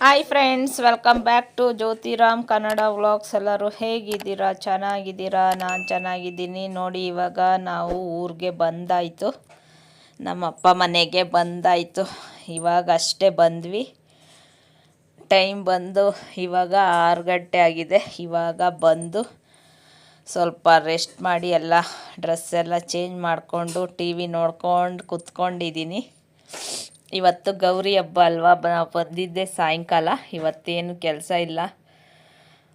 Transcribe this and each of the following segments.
Hi friends welcome back to Jyothiram Kannada vlogs ಎಲ್ಲರೂ ಹೇಗಿದ್ದೀರಾ? ಚೆನ್ನಾಗಿದ್ದೀರಾ? ನಾನು ಚೆನ್ನಾಗಿದ್ದೀನಿ. ನೋಡಿ, ಇವಾಗ ನಾವು ಊರಿಗೆ ಬಂದಾಯಿತು. ನಮ್ಮಪ್ಪ ಮನೆಗೆ ಬಂದಾಯಿತು. ಇವಾಗ ಅಷ್ಟೇ ಬಂದ್ವಿ. ಟೈಮ್ ಬಂದು ಇವಾಗ ಆರು ಗಂಟೆ ಆಗಿದೆ. ಇವಾಗ ಬಂದು ಸ್ವಲ್ಪ ರೆಸ್ಟ್ ಮಾಡಿ ಎಲ್ಲ ಡ್ರೆಸ್ ಎಲ್ಲ ಚೇಂಜ್ ಮಾಡಿಕೊಂಡು ಟಿ ವಿ ನೋಡ್ಕೊಂಡು ಕುತ್ಕೊಂಡಿದ್ದೀನಿ. ಇವತ್ತು ಗೌರಿ ಹಬ್ಬ ಅಲ್ವಾ? ಬ ಬಂದಿದ್ದೆ ಸಾಯಂಕಾಲ. ಇವತ್ತೇನು ಕೆಲಸ ಇಲ್ಲ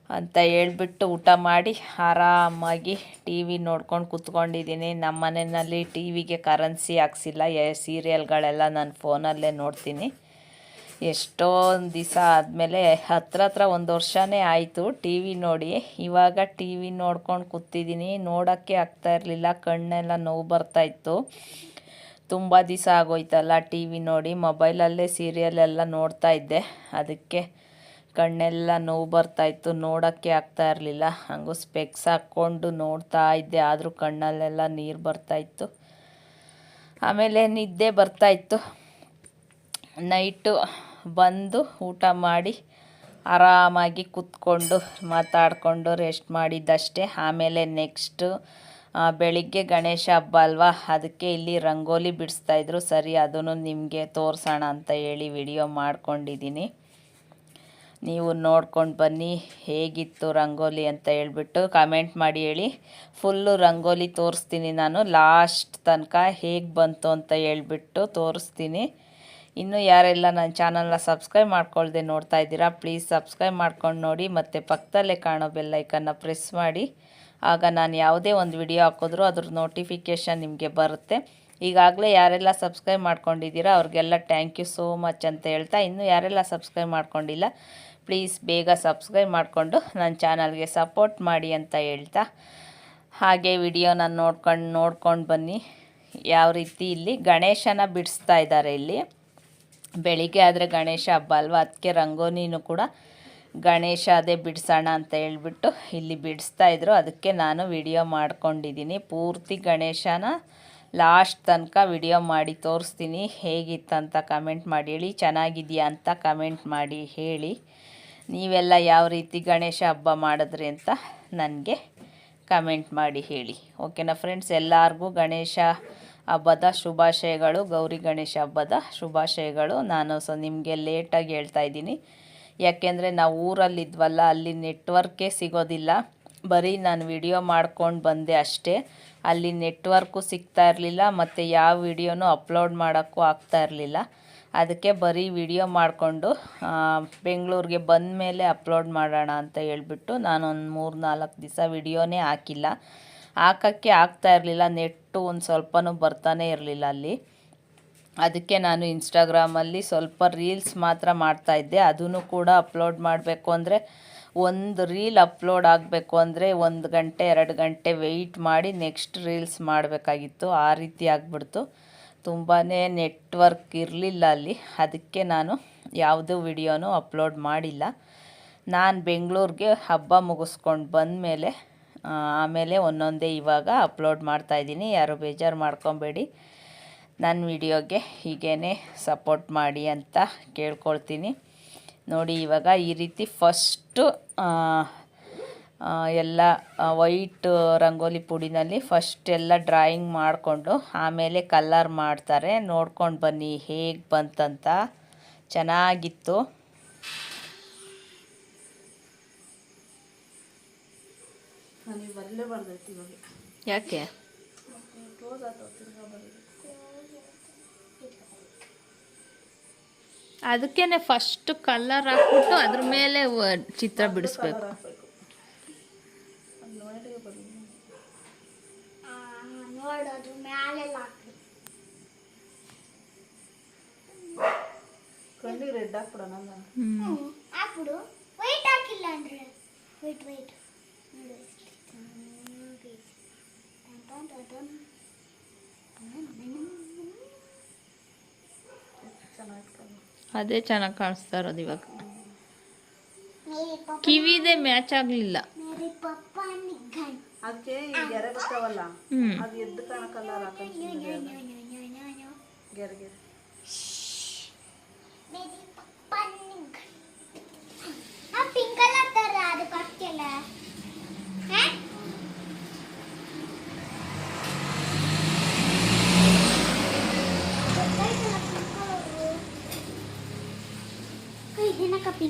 ಅಂತ ಹೇಳ್ಬಿಟ್ಟು ಊಟ ಮಾಡಿ ಆರಾಮಾಗಿ ಟಿ ವಿ ನೋಡ್ಕೊಂಡು ಕೂತ್ಕೊಂಡಿದ್ದೀನಿ. ನಮ್ಮ ಮನೆಯಲ್ಲಿ ಟಿ ವಿಗೆ ಕರೆನ್ಸಿ ಹಾಕ್ಸಿಲ್ಲ. ಸೀರಿಯಲ್ಗಳೆಲ್ಲ ನಾನು ಫೋನಲ್ಲೇ ನೋಡ್ತೀನಿ. ಎಷ್ಟೊಂದು ದಿವಸ ಆದಮೇಲೆ ಹತ್ರ ಹತ್ರ ಒಂದು ವರ್ಷನೇ ಆಯಿತು ಟಿ ವಿ ನೋಡಿ. ಇವಾಗ ಟಿ ವಿ ನೋಡ್ಕೊಂಡು ಕೂತಿದ್ದೀನಿ. ನೋಡೋಕ್ಕೆ ಆಗ್ತಾ ಇರಲಿಲ್ಲ. ಕಣ್ಣೆಲ್ಲ ನೋವು ಬರ್ತಾಯಿತ್ತು ತುಂಬ ದಿವಸ ಆಗೋಯ್ತಲ್ಲ ಟಿ ವಿ ನೋಡಿ, ಮೊಬೈಲಲ್ಲೇ ಸೀರಿಯಲ್ ಎಲ್ಲ ನೋಡ್ತಾ ಇದ್ದೆ. ಅದಕ್ಕೆ ಕಣ್ಣೆಲ್ಲ ನೋವು ಬರ್ತಾಯಿತ್ತು ನೋಡೋಕ್ಕೆ ಆಗ್ತಾ ಇರಲಿಲ್ಲ. ಹಂಗೂ ಸ್ಪೆಕ್ಸ್ ಹಾಕ್ಕೊಂಡು ನೋಡ್ತಾ ಇದ್ದೆ, ಆದರೂ ಕಣ್ಣಲ್ಲೆಲ್ಲ ನೀರು ಬರ್ತಾಯಿತ್ತು ಆಮೇಲೆ ನಿದ್ದೆ ಬರ್ತಾಯಿತ್ತು ನೈಟು ಬಂದು ಊಟ ಮಾಡಿ ಆರಾಮಾಗಿ ಕೂತ್ಕೊಂಡು ಮಾತಾಡಿಕೊಂಡು ರೆಸ್ಟ್ ಮಾಡಿದ್ದಷ್ಟೇ. ಆಮೇಲೆ ನೆಕ್ಸ್ಟು ಬೆಳಿಗ್ಗೆ ಗಣೇಶ ಹಬ್ಬ ಅಲ್ವಾ? ಅದಕ್ಕೆ ಇಲ್ಲಿ ರಂಗೋಲಿ ಬಿಡಿಸ್ತಾಯಿದ್ರು ಸರಿ, ಅದನ್ನು ನಿಮಗೆ ತೋರಿಸೋಣ ಅಂತ ಹೇಳಿ ವಿಡಿಯೋ ಮಾಡ್ಕೊಂಡಿದ್ದೀನಿ. ನೀವು ನೋಡ್ಕೊಂಡು ಬನ್ನಿ, ಹೇಗಿತ್ತು ರಂಗೋಲಿ ಅಂತ ಹೇಳ್ಬಿಟ್ಟು ಕಮೆಂಟ್ ಮಾಡಿ ಹೇಳಿ. ಫುಲ್ಲು ರಂಗೋಲಿ ತೋರಿಸ್ತೀನಿ ನಾನು. ಲಾಸ್ಟ್ ತನಕ ಹೇಗೆ ಬಂತು ಅಂತ ಹೇಳ್ಬಿಟ್ಟು ತೋರಿಸ್ತೀನಿ. ಇನ್ನು ಯಾರೆಲ್ಲ ನನ್ನ ಚಾನಲ್ನ ಸಬ್ಸ್ಕ್ರೈಬ್ ಮಾಡ್ಕೊಳ್ದೆ ನೋಡ್ತಾ ಇದ್ದೀರಾ ಪ್ಲೀಸ್ ಸಬ್ಸ್ಕ್ರೈಬ್ ಮಾಡ್ಕೊಂಡು ನೋಡಿ. ಮತ್ತು ಪಕ್ಕದಲ್ಲೇ ಕಾಣೋ ಬೆಲ್ಲೈಕನ್ನ ಪ್ರೆಸ್ ಮಾಡಿ. ಆಗ ನಾನು ಯಾವುದೇ ಒಂದು ವಿಡಿಯೋ ಹಾಕಿದ್ರೂ ಅದ್ರ ನೋಟಿಫಿಕೇಷನ್ ನಿಮಗೆ ಬರುತ್ತೆ. ಈಗಾಗಲೇ ಯಾರೆಲ್ಲ ಸಬ್ಸ್ಕ್ರೈಬ್ ಮಾಡ್ಕೊಂಡಿದ್ದೀರಾ, ಅವ್ರಿಗೆಲ್ಲ ಥ್ಯಾಂಕ್ ಯು ಸೋ ಮಚ್ ಅಂತ ಹೇಳ್ತಾ ಇನ್ನು ಯಾರೆಲ್ಲ ಸಬ್ಸ್ಕ್ರೈಬ್ ಮಾಡ್ಕೊಂಡಿಲ್ಲ ಪ್ಲೀಸ್ ಬೇಗ ಸಬ್ಸ್ಕ್ರೈಬ್ ಮಾಡಿಕೊಂಡು ನನ್ನ ಚಾನಲ್ಗೆ ಸಪೋರ್ಟ್ ಮಾಡಿ ಅಂತ ಹೇಳ್ತಾ. ಹಾಗೆ ವಿಡಿಯೋನ ನೋಡ್ಕೊಂಡು ನೋಡ್ಕೊಂಡು ಬನ್ನಿ. ಯಾವ ರೀತಿ ಇಲ್ಲಿ ಗಣೇಶನ ಬಿಡಿಸ್ತಾ ಇದ್ದಾರೆ ಇಲ್ಲಿ. ಬೆಳಿಗ್ಗೆ ಆದರೆ ಗಣೇಶ ಹಬ್ಬ ಅಲ್ವಾ? ಅದಕ್ಕೆ ರಂಗೋಲಿನೂ ಕೂಡ ಗಣೇಶ ಅದೇ ಬಿಡಿಸೋಣ ಅಂತ ಹೇಳ್ಬಿಟ್ಟು ಇಲ್ಲಿ ಬಿಡಿಸ್ತಾ ಇದ್ರು. ಅದಕ್ಕೆ ನಾನು ವಿಡಿಯೋ ಮಾಡ್ಕೊಂಡಿದ್ದೀನಿ. ಪೂರ್ತಿ ಗಣೇಶನ ಲಾಸ್ಟ್ ತನಕ ವಿಡಿಯೋ ಮಾಡಿ ತೋರಿಸ್ತೀನಿ. ಹೇಗಿತ್ತಂತ ಕಮೆಂಟ್ ಮಾಡಿ ಹೇಳಿ. ಚೆನ್ನಾಗಿದೆಯಾ ಅಂತ ಕಮೆಂಟ್ ಮಾಡಿ ಹೇಳಿ. ನೀವೆಲ್ಲ ಯಾವ ರೀತಿ ಗಣೇಶ ಹಬ್ಬ ಮಾಡಿದ್ರಿ ಅಂತ ನನಗೆ ಕಮೆಂಟ್ ಮಾಡಿ ಹೇಳಿ. ಓಕೆನಾ ಫ್ರೆಂಡ್ಸ್? ಎಲ್ಲರಿಗೂ ಗಣೇಶ ಹಬ್ಬದ ಶುಭಾಶಯಗಳು. ಗೌರಿ ಗಣೇಶ ಹಬ್ಬದ ಶುಭಾಶಯಗಳು. ನಾನು ಸೊ ನಿಮಗೆ ಲೇಟಾಗಿ ಹೇಳ್ತಾ ಇದ್ದೀನಿ. ಯಾಕೆಂದರೆ ನಾವು ಊರಲ್ಲಿದ್ವಲ್ಲ, ಅಲ್ಲಿ ನೆಟ್ವರ್ಕೇ ಸಿಗೋದಿಲ್ಲ. ಬರೀ ನಾನು ವಿಡಿಯೋ ಮಾಡ್ಕೊಂಡು ಬಂದೆ ಅಷ್ಟೇ. ಅಲ್ಲಿ ನೆಟ್ವರ್ಕು ಸಿಗ್ತಾ ಇರಲಿಲ್ಲ, ಮತ್ತು ಯಾವ ವಿಡಿಯೋನೂ ಅಪ್ಲೋಡ್ ಮಾಡೋಕ್ಕೂ ಆಗ್ತಾ ಇರಲಿಲ್ಲ. ಅದಕ್ಕೆ ಬರೀ ವಿಡಿಯೋ ಮಾಡಿಕೊಂಡು ಬೆಂಗಳೂರಿಗೆ ಬಂದ ಮೇಲೆ ಅಪ್ಲೋಡ್ ಮಾಡೋಣ ಅಂತ ಹೇಳ್ಬಿಟ್ಟು ನಾನು ಒಂದು ಮೂರು ನಾಲ್ಕು ದಿವಸ ವಿಡಿಯೋನೇ ಹಾಕಿಲ್ಲ. ಹಾಕೋಕ್ಕೆ ಆಗ್ತಾ ಇರಲಿಲ್ಲ, ನೆಟ್ಟು ಒಂದು ಸ್ವಲ್ಪನೂ ಬರ್ತಾನೆ ಇರಲಿಲ್ಲ ಅಲ್ಲಿ. ಅದಕ್ಕೆ ನಾನು ಇನ್ಸ್ಟಾಗ್ರಾಮಲ್ಲಿ ಸ್ವಲ್ಪ ರೀಲ್ಸ್ ಮಾತ್ರ ಮಾಡ್ತಾಯಿದ್ದೆ ಅದನ್ನು ಕೂಡ ಅಪ್ಲೋಡ್ ಮಾಡಬೇಕು ಅಂದರೆ ಒಂದು ರೀಲ್ ಅಪ್ಲೋಡ್ ಆಗಬೇಕು ಅಂದರೆ ಒಂದು ಗಂಟೆ, ಎರಡು ಗಂಟೆ ವೆಯ್ಟ್ ಮಾಡಿ ನೆಕ್ಸ್ಟ್ ರೀಲ್ಸ್ ಮಾಡಬೇಕಾಗಿತ್ತು. ಆ ರೀತಿ ಆಗಿಬಿಡ್ತು. ತುಂಬಾ ನೆಟ್ವರ್ಕ್ ಇರಲಿಲ್ಲ ಅಲ್ಲಿ. ಅದಕ್ಕೆ ನಾನು ಯಾವುದೂ ವಿಡಿಯೋನೂ ಅಪ್ಲೋಡ್ ಮಾಡಿಲ್ಲ. ನಾನು ಬೆಂಗಳೂರಿಗೆ ಹಬ್ಬ ಮುಗಿಸ್ಕೊಂಡು ಬಂದಮೇಲೆ ಆಮೇಲೆ ಒಂದೊಂದೇ ಇವಾಗ ಅಪ್ಲೋಡ್ ಮಾಡ್ತಾಯಿದ್ದೀನಿ ಯಾರು ಬೇಜಾರು ಮಾಡ್ಕೊಬೇಡಿ. ನನ್ನ ವಿಡಿಯೋಗೆ ಹೀಗೇ ಸಪೋರ್ಟ್ ಮಾಡಿ ಅಂತ ಕೇಳ್ಕೊಳ್ತೀನಿ. ನೋಡಿ ಇವಾಗ ಈ ರೀತಿ ಫಸ್ಟು ಎಲ್ಲ ವೈಟ್ ರಂಗೋಲಿ ಪುಡಿನಲ್ಲಿ ಫಸ್ಟ್ ಎಲ್ಲ ಡ್ರಾಯಿಂಗ್ ಮಾಡಿಕೊಂಡು ಆಮೇಲೆ ಕಲರ್ ಮಾಡ್ತಾರೆ. ನೋಡ್ಕೊಂಡು ಬನ್ನಿ ಹೇಗೆ ಬಂತಂತ. ಚೆನ್ನಾಗಿತ್ತು. ಯಾಕೆ? ಅದಕ್ಕೇನೆ ಫಸ್ಟ್ ಕಲರ್ ಹಾಕ್ಬಿಟ್ಟು ಅದ್ರ ಮೇಲೆ ವ- ಚಿತ್ರ ಬಿಡಿಸ್ಬೇಕು. ನೋಡೋದು ಮ್ಯಾಲೆಲ್ಲ ಹಾಕ್ರಿ ಕಣ್ಣಿಗೆ ರೆಡ್ ಹಾಕ್ಬಿಡೋಣ ಹಾಕ್ಬಿಡು. ವೈಟ್ ಹಾಕಿಲ್ಲ ಅಂದ್ರೆ? ವೈಟ್ ವೈಟ್ ನೋಡು ಅದೇ ಚೆನ್ನಾಗಿ ಕಾಣಿಸ್ತಾ ಇರೋದು ಇವಾಗ ಕಿವಿದೆ ಮ್ಯಾಚ್ ಆಗ್ಲಿಲ್ಲ ಅದಕ್ಕೆ ಗೆರೆ ಬರ್ತಾವಲ್ಲ ಅದು ಎದ್ದು ಕಾಣಕ್ಕಲ್ಲ ಗೆರೆ ಗೆರೆ ಪಿಂಕ್ ಕಲರ್ ತರ ಅದು ಕಟ್ಟಿಲ್ಲ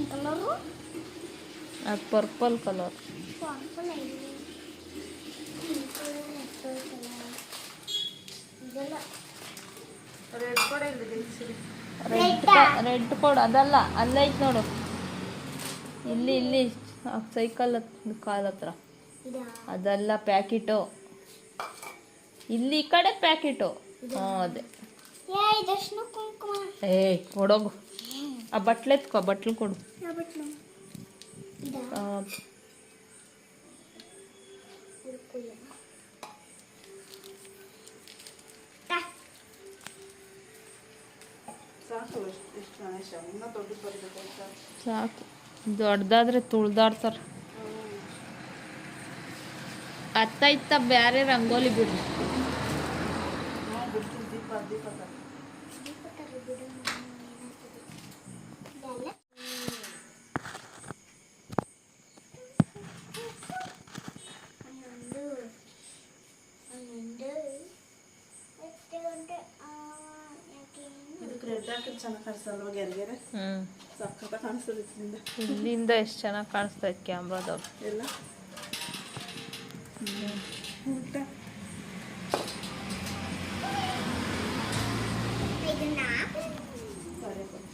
colour purple colour red colour ಇದೆಲ್ಲ ರೆಡ್ ರೆಡ್ ಕೊಡು ಅದಲ್ಲ ಅಲ್ಲೈತ್ ನೋಡು ಇಲ್ಲಿ ಇಲ್ಲಿ ಸೈಕಲ್ ಕಾಲ್ ಹತ್ರ ಅದೆಲ್ಲ ಪ್ಯಾಕೆಟು ಇಲ್ಲಿ ಈ ಕಡೆ ಪ್ಯಾಕೆಟು ಹ್ಞೂ ಅದೇ ಏ ಇದಷ್ಟು ಕುಂಕುಮ ಏಯ್ ಕೊಡೋಗು ಆ ಬಟ್ಲೆತ್ಕೊ ಬಟ್ಲು ಕೊಡು. ಯಾವತ್ತು ಇದಾ ಆ, ಹುಡುಕುಲ್ಲ ತಾ. ಸಾಕು ಎಷ್ಟು ಎಷ್ಟು ಗಣೇಶ? ಇನ್ನೂ ದೊಡ್ಡದು ಬರಬೇಕು ಅಂತ ಸಾಕು. ದೊಡ್ಡದಾದ್ರೆ ತುಳ್ದಾಡ್ತಾರೆ. ಅತ್ತ ಇತ್ತ ಬೇರೆ ರಂಗೋಲಿ ಬಿಡ್ರಿ ಇಲ್ಲಿಂದ ಎಷ್ಟು ಚೆನ್ನಾಗಿ ಕಾಣಿಸ್ತಾ ಇತ್ತು ಕ್ಯಾಮ್ರಾದವ್ರು ಎಲ್ಲ ಊಟ ಇದನ್ನ ಸರಿ ಬನ್ನಿ.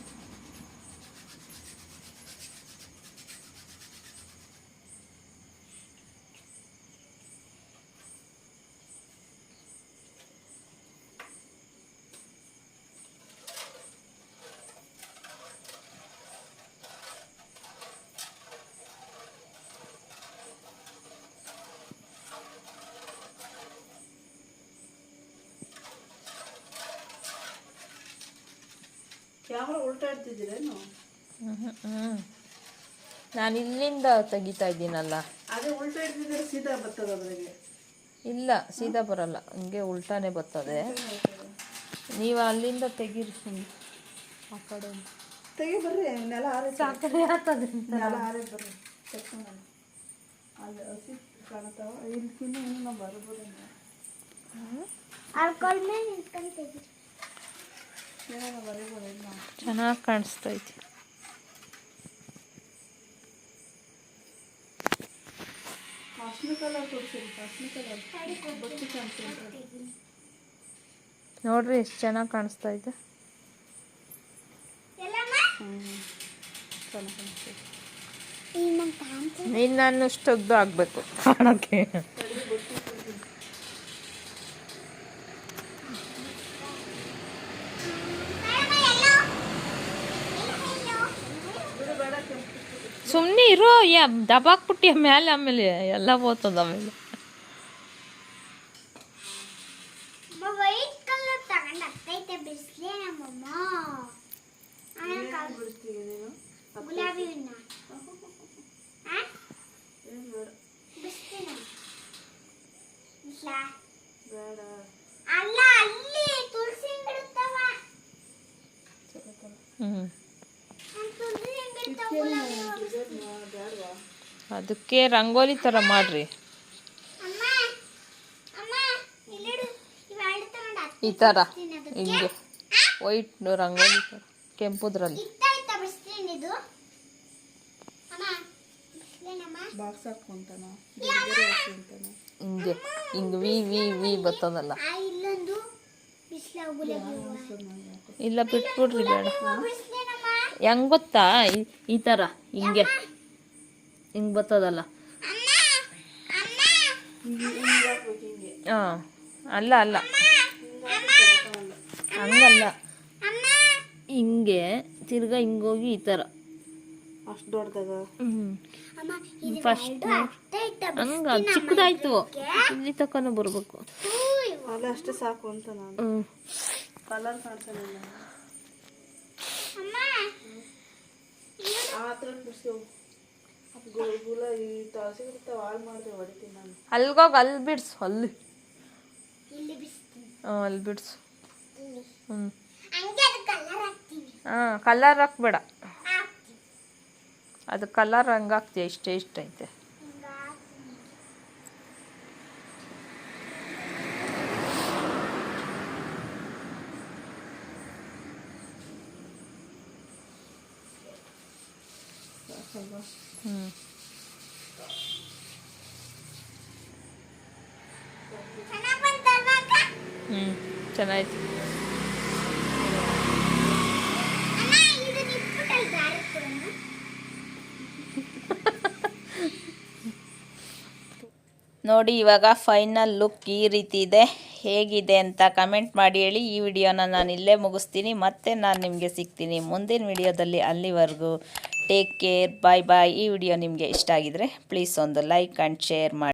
ಕ್ಯಾಮ್ರಾ ಉಲ್ಟಾ ಇಡ್ತಿದ್ದೀರೇನು ಹ್ಞೂ ಹ್ಞೂ ನಾನು ಇಲ್ಲಿಂದ ತೆಗಿತಾ ಇದ್ದೀನಲ್ಲ. ಅದೇ ಉಲ್ಟಾ ಇರ್ತಿದ್ರೆ ಸೀದಾ ಬರ್ತದೆ ಅದ್ರಾಗೆ? ಇಲ್ಲ ಸೀದಾ ಬರಲ್ಲ. ಹಂಗೆ ಉಲ್ಟಾನೇ ಬರ್ತದೆ. ನೀವು ಅಲ್ಲಿಂದ ತೆಗೀರಿ ಸುಮ್ನೆ. ಆ ಕಡೆ. ತೆಗಿ ಬರ್ರಿ ನೆಲ ಆರೈತೆ ಸಾಕರೆ ಆಗ್ತದೆ ನೆಲ ಆರೈತೆ ಬರ್ರಿ. ಅಲ್ಲಿ ಹಸಿ ಕಾಣತಾವ ಇಲ್ಕಿನ್ನ ಇನ್ನು ನಾವು ಬರ್ಬೋದು ಆಲ್ಕೋಲ್ ಮೇಲೆ ನಿಂತ್ಕೊಂಡು ತೆಗಿ ಚೆನ್ನಾಗಿ ಕಾಣಿಸ್ತೈತಿ. ನೋಡ್ರಿ ಎಷ್ಟು ಚೆನ್ನಾಗಿ ಕಾಣಿಸ್ತಾ ಇದೆ ನೀನು ನಾನು ತೆಗ್ದು ಆಗ್ಬೇಕು. ಕಾಣೋಕ್ಕೆ ಸುಮ್ಮನೆ ಇರೋ ಯಾ ದಬಾಕ್ಬಿಟ್ಟಿ ಮೇಲೆ ಆಮೇಲೆ ಎಲ್ಲ ಹೋಗ್ತದ ಆಮೇಲೆ ವೈಟ್ ಕಲರ್ ತಗೊಂಡು ಅತ್ತೈತೆ ಬಿಸ್ಲೇ ನಮ್ಮಮ್ಮ ಆಮೇಲೆ ಬಿಡಿಸ್ತೀವಿ ನೀನು ಗುಲಾಬಿ ಹೂನ ಏನು ಬೇಡ ಬಿಸ್ಲಿನ ಬಿಸ್ಲಾ ಬೇಡ ಅಲ್ಲ ಅಲ್ಲಿ ತುಳಸಿ ಬಿಡುತ್ತವ ಹ್ಞೂ ತುಳಸಿ ಬಿಡುತ್ತವ ಗುಲಾಬಿ ಹೂವ. ಬೇಡವಾ ಅದಕ್ಕೆ ರಂಗೋಲಿ ಥರ ಮಾಡ್ರಿ. ಅಮ್ಮ ಅಮ್ಮ ಇಲ್ಲಿಡು ಇವೆರಡು ತಗೊಂಡು ಈ ಥರ ಹಿಂಗೆ. ವೈಟ್ ರಂಗೋಲಿ ಥರ ಕೆಂಪುದ್ರಲ್ಲಿ. ಹಿಂಗೆ ಹಿಂಗೆ ವಿ ವಿ ವಿ ಬರ್ತದಲ್ಲ ಇಲ್ಲ ಬಿಟ್ಬಿಡ್ರಿ ಬೇಡ. ಹೆಂಗ್ ಗೊತ್ತಾ? ಈ- ಈ ಥರ ಹಿಂಗೆ. ಹಿಂಗೆ ಬರ್ತದಲ್ಲ? ಹಾಂ ಅಲ್ಲ ಅಲ್ಲ. ಹಂಗಲ್ಲ. ಅಮ್ಮ ಹಿಂಗೆ ತಿರ್ಗಾ ಹಿಂಗೋಗಿ ಈ ಥರ. ಅಷ್ಟು ದೊಡ್ಡದಾಗ ಹ್ಞೂ ಅಮ್ಮ ಇದು ಫಸ್ಟ್ ಹಂಗ ಚಿಕ್ಕದಾಯ್ತು. ಇಲ್ಲಿ ತಕನ ಬರ್ಬೇಕು. ಅಲ್ಲ ಅಷ್ಟೇ ಸಾಕು ಅಂತ ನಾನು. ಕಲರ್ ಕಾಣಿಸಲಿಲ್ಲ ಆ ಅಲ್ಗೋಗಿ ಅಲ್ಲಿ ಬಿಡ್ಸು ಅಲ್ಲಿ. ಹ್ಞೂ ಅಲ್ಲಿ ಬಿಡ್ಸು. ಹ್ಞೂ ಹಾಂ ಕಲರ್ ಹಾಕ್ಬೇಡ. ಅದು ಕಲರ್ ಹಂಗೆ ಹಾಕ್ತೀಯ ಇಷ್ಟೇ ಇಷ್ಟ ಹ್ಞೂ ಚೆನ್ನಾಯ್ತು ನೋಡಿ, ಇವಾಗ ಫೈನಲ್ ಲುಕ್ ಈ ರೀತಿ ಇದೆ. ಹೇಗಿದೆ ಅಂತ ಕಮೆಂಟ್ ಮಾಡಿ ಹೇಳಿ. ಈ ವಿಡಿಯೋನ ನಾನು ಇಲ್ಲೇ ಮುಗಿಸ್ತೀನಿ. ಮತ್ತೆ ನಾನು ನಿಮಗೆ ಸಿಗ್ತೀನಿ ಮುಂದಿನ ವಿಡಿಯೋದಲ್ಲಿ ಅಲ್ಲಿವರೆಗೂ. ಟೇಕ್ ಕೇರ್ ಬಾಯ್ ಬಾಯ್ ಈ ವಿಡಿಯೋ ನಿಮಗೆ ಇಷ್ಟ ಆಗಿದರೆ ಪ್ಲೀಸ್ ಒಂದು ಲೈಕ್ ಆ್ಯಂಡ್ ಶೇರ್ ಮಾಡಿ.